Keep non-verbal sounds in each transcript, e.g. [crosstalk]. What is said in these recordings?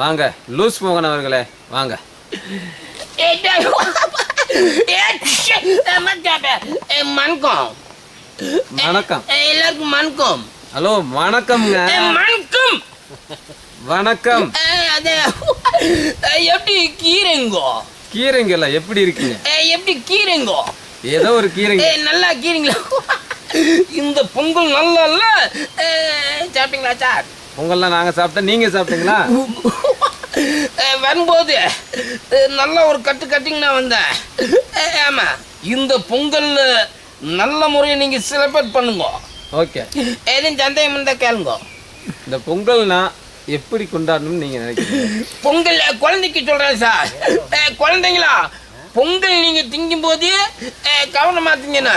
வாங்க லூஸ் மோகன் அவர்களே வாங்க. மண்கம் வணக்கம். எல்லாருக்கும் வணக்கம் ஹலோ வணக்கம்ங்க. மண்கம் வணக்கம். எப்படி கீரைங்கோ கீரைங்கல்ல எப்படி இருக்கீங்க? எப்படி கீரைங்கோ ஏதோ ஒரு கீரைங்க. நல்லா கீரைங்களா? இந்த பொங்கல் நல்லா இல்ல? சாப்பிட்டீங்களா சார்? பொங்கல்லாம் நாங்க சாப்பிட்டா நீங்க சாப்பிட்டீங்களா? [laughs] வரும்போது நல்ல ஒரு கட்டு கட்டிங்கன்னா வந்தேன். அஹ் ஆமா இந்த பொங்கல் நல்ல முறையை நீங்க செலிப்ரேட் பண்ணுங்க. ஓகே எதுவும் சந்தேகம் இருந்தா கேளுங்க. இந்த பொங்கல்னா எப்படி கொண்டாடணும்னு நீங்க நினைக்கிறீங்க? பொங்கல் குழந்தைக்கு சொல்றேன் சார். குழந்தைங்களா பொங்கல் நீங்க திங்கும் போது அஹ், கவனமா திங்கண்ணா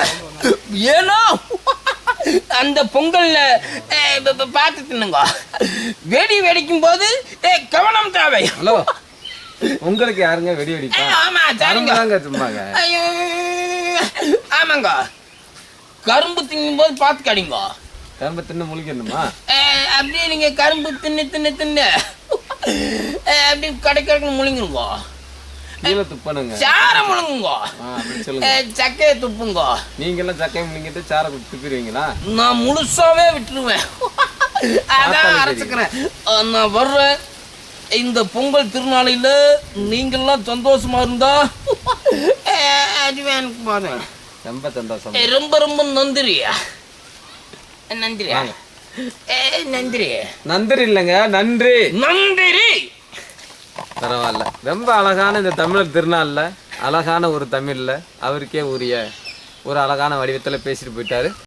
ஏன்னா அந்த பொங்கல்ல பார்த்து தின்னுங்க. வெடி வெடிக்கும் போது கவனம் தேவை. ஹலோ உங்களுக்கு யாருங்க வெடி வெடிப்பா? அஹ், ஆமா சரிங்க. தாங்க சும்மாங்க. ஐயோ, ஆமாங்க. கரும்பு திங்கும் போது பார்த்து கடிங்க. கரும்பு தின்னு முழிக்கணுமா? அப்படியே நீங்க கரும்பு தின்னு தின்னு தின்னு. அஹ், அப்படியே கடை கடைக்கு முழுங்குங்க கீழே துப்பணுங்க. சாரை முழுங்குங்க. சக்கையை துப்புங்க. நீங்க எல்லாம் சக்கையை முழுங்கிட்டு சாரை துப்பிடுவீங்களா? நான் முழுசாவே விட்டுருவேன். அதான் அரைச்சுக்கிறேன். நான் வர்றேன். இந்த பொங்கல் திருநாளையில நீங்கெல்லாம் சந்தோஷமா இருந்தா அதுவே எனக்கு போதும். ரொம்ப சந்தோஷம். ரொம்ப ரொம்ப வாங்க. ஏய், நன்றி நன்றி இல்லைங்க நன்றி. நன்றி! பரவாயில்ல. ரொம்ப அழகான இந்த தமிழர் திருநாளில் அழகான ஒரு தமிழில் அவருக்கே உரிய ஒரு அழகான வடிவத்தில் பேசிட்டு போயிட்டாரு.